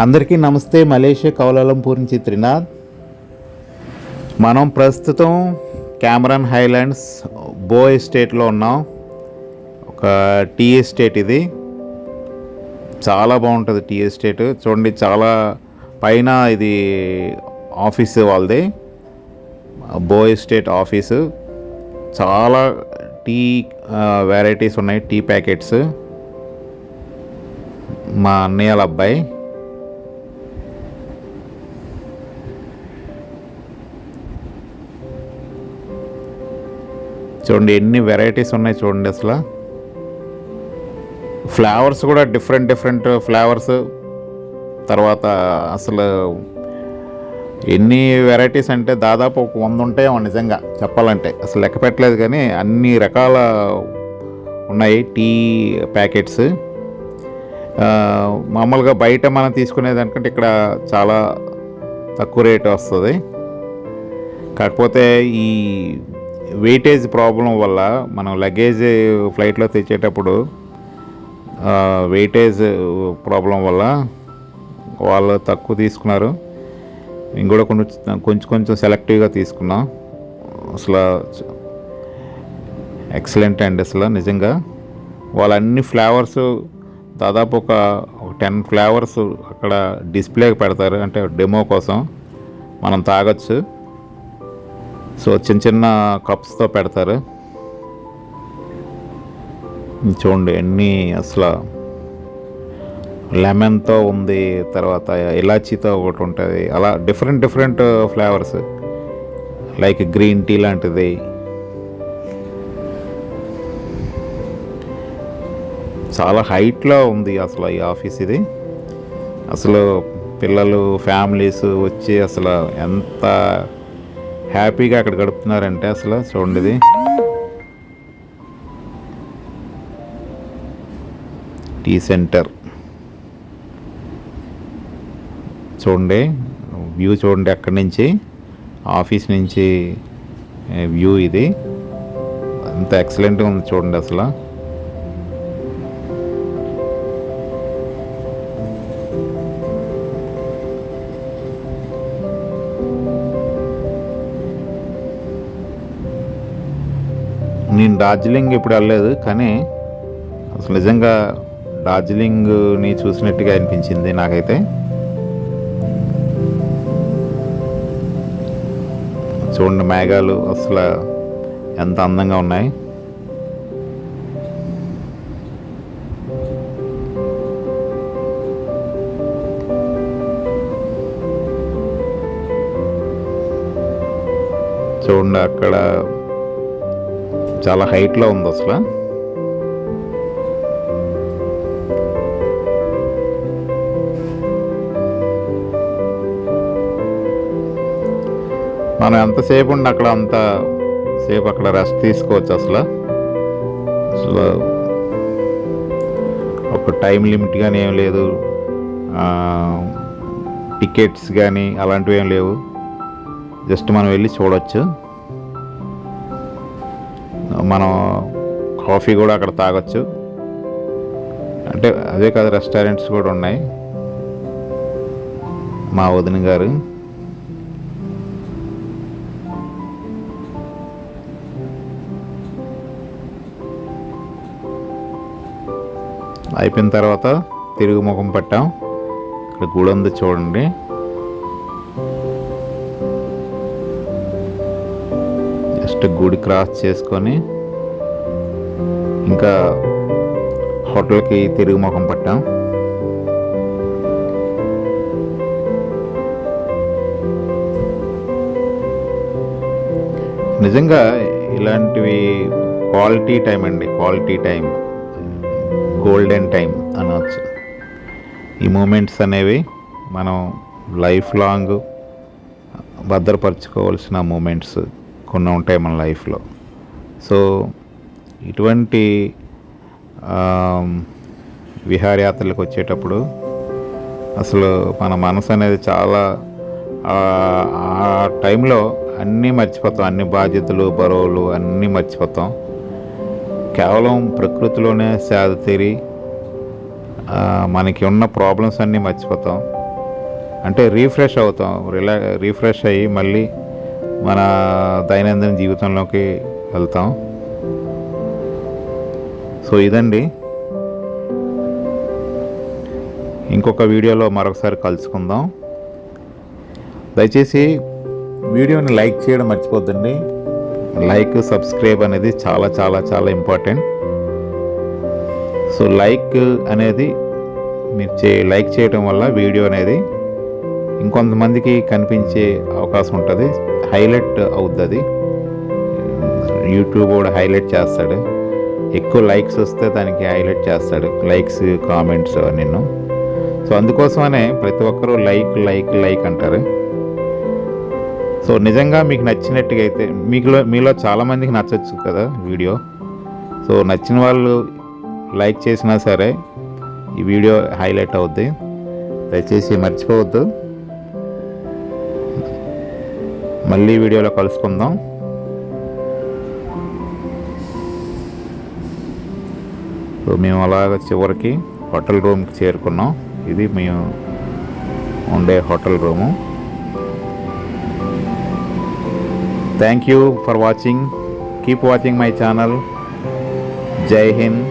అందరికీ నమస్తే Malaysia Kuala Lumpur నుంచి త్రినాథ్. మనం ప్రస్తుతం కెమెరాన్ హైలాండ్స్ బో ఎస్టేట్లో ఉన్నాం. ఒక టీ ఎస్టేట్ ఇది. చాలా బాగుంటుంది టీ ఎస్టేట్. చూడండి చాలా పైన ఇది ఆఫీస్ వాళ్ళది. Boh estate office. చాలా టీ వెరైటీస్ ఉన్నాయి టీ ప్యాకెట్స్. మా అన్నయ్యల అబ్బాయి. చూడండి ఎన్ని వెరైటీస్ ఉన్నాయి చూడండి అసలు. ఫ్లేవర్స్ కూడా డిఫరెంట్ డిఫరెంట్ ఫ్లేవర్స్ తర్వాత అసలు ఎన్ని వెరైటీస్ అంటే దాదాపు ఒక వంద ఉంటాయో నిజంగా చెప్పాలంటే. అసలు లెక్క పెట్టలేదు కానీ అన్ని రకాల ఉన్నాయి టీ ప్యాకెట్స్. మామూలుగా బయట మనం తీసుకునేదానికంటే ఇక్కడ చాలా తక్కువ రేట్ వస్తుంది. కాకపోతే ఈ వెయిటేజ్ ప్రాబ్లం వల్ల మనం లగేజ్ ఫ్లైట్లో తెచ్చేటప్పుడు వెయిటేజ్ ప్రాబ్లం వల్ల వాళ్ళు తక్కువ తీసుకున్నారు. మేము కూడా కొంచెం కొంచెం కొంచెం సెలెక్టివ్గా తీసుకున్నాం. అసలు ఎక్సలెంట్ అండి అసలు నిజంగా. వాళ్ళ అన్ని ఫ్లేవర్స్ దాదాపు ఒక టెన్ ఫ్లేవర్స్ అక్కడ డిస్ప్లేకి పెడతారు. అంటే డెమో కోసం మనం తాగొచ్చు. సో చిన్న చిన్న కప్స్తో పెడతారు. చూడండి ఎన్ని అసలు లెమన్తో ఉంది తర్వాత ఇలాచీతో ఒకటి ఉంటుంది. అలా different different flavours like green tea లాంటిది. చాలా హైట్లో ఉంది అసలు ఈ ఆఫీస్ ఇది. అసలు పిల్లలు ఫ్యామిలీస్ వచ్చి అసలు ఎంత హ్యాపీగా అక్కడ గడుపుతున్నారంటే అసలు చూడండి ఇది. Tea centre. చూడండి వ్యూ చూడండి అక్కడి నుంచి ఆఫీస్ నుంచి వ్యూ ఇది. అంత ఎక్సలెంట్గా ఉంది చూడండి అసలు. నేను డార్జిలింగ్ ఇప్పుడు వెళ్ళలేదు కానీ అసలు నిజంగా డార్జిలింగ్ని చూసినట్టుగా అనిపించింది నాకైతే. చూడండి మేఘాలు అసలు ఎంత అందంగా ఉన్నాయి. చూడండి అక్కడ చాలా హైట్లో ఉంది అసలు. మనం ఎంతసేపు ఉండి అక్కడ అంత సేపు అక్కడ రెస్ట్ తీసుకోవచ్చు అసలు? అసలు ఒక టైం లిమిట్ కానీ ఏం లేదు. టికెట్స్ కానీ అలాంటివి ఏం లేవు. జస్ట్ మనం వెళ్ళి చూడవచ్చు మనం కాఫీ కూడా అక్కడ తాగొచ్చు. అంటే అదే కాదు రెస్టారెంట్స్ కూడా ఉన్నాయి. మా వదిన గారు. అయిపోయిన తర్వాత తిరుగు ముఖం పట్టాం. ఇక్కడ గుడి ఉంది చూడండి. జస్ట్ గుడి క్రాస్ చేసుకొని ఇంకా హోటల్కి తిరుగు ముఖం పట్టాం. నిజంగా ఇలాంటివి క్వాలిటీ టైం అండి క్వాలిటీ టైం గోల్డెన్ టైం అనవచ్చు ఈ మూమెంట్స్ అనేవి మనం లైఫ్ లాంగ్ భద్రపరచుకోవాల్సిన మూమెంట్స్ కొన్ని ఉంటాయి మన లైఫ్లో. సో ఇటువంటి విహారయాత్రలకు వచ్చేటప్పుడు అసలు మన మనసు అనేది చాలా ఆ టైంలో అన్నీ మర్చిపోతాం. అన్ని బాధ్యతలు బరువులు అన్నీ మర్చిపోతాం. కేవలం ప్రకృతిలోనే సేద తీరి మనకి ఉన్న ప్రాబ్లమ్స్ అన్నీ మర్చిపోతాం. అంటే రీఫ్రెష్ అవుతాం. రిలా రీఫ్రెష్ అయ్యి మళ్ళీ మన దైనందిన జీవితంలోకి వెళ్తాం. సో ఇదండి. ఇంకొక వీడియోలో మరొకసారి కలుసుకుందాం. దయచేసి వీడియోని లైక్ చేయడం మర్చిపోద్దండి. లైక్ సబ్స్క్రైబ్ అనేది చాలా చాలా చాలా ఇంపార్టెంట్. సో లైక్ అనేది మీరు చే లైక్ చేయడం వల్ల వీడియో అనేది ఇంకొంతమందికి కనిపించే అవకాశం ఉంటుంది. హైలైట్ అవుద్ది అది. యూట్యూబ్ కూడా హైలైట్ చేస్తాడు. ఎక్కువ లైక్స్ వస్తే దానికి హైలైట్ చేస్తాడు. లైక్స్ కామెంట్స్ నిన్ను సో అందుకోసమనే ప్రతి ఒక్కరూ లైక్ లైక్ లైక్ అంటారు. సో నిజంగా మీకు నచ్చినట్టుగా అయితే మీలో మీలో చాలామందికి నచ్చచ్చు కదా వీడియో. సో నచ్చిన వాళ్ళు లైక్ చేసినా సరే ఈ వీడియో హైలైట్ అవుద్ది. దయచేసి మర్చిపోవద్దు. మళ్ళీ వీడియోలో కలుసుకుందాం. మేము అలాగ చివరికి హోటల్ రూమ్కి చేరుకున్నాం. ఇది మేము ఉండే hotel room. Thank you for watching keep watching my channel జై హింద్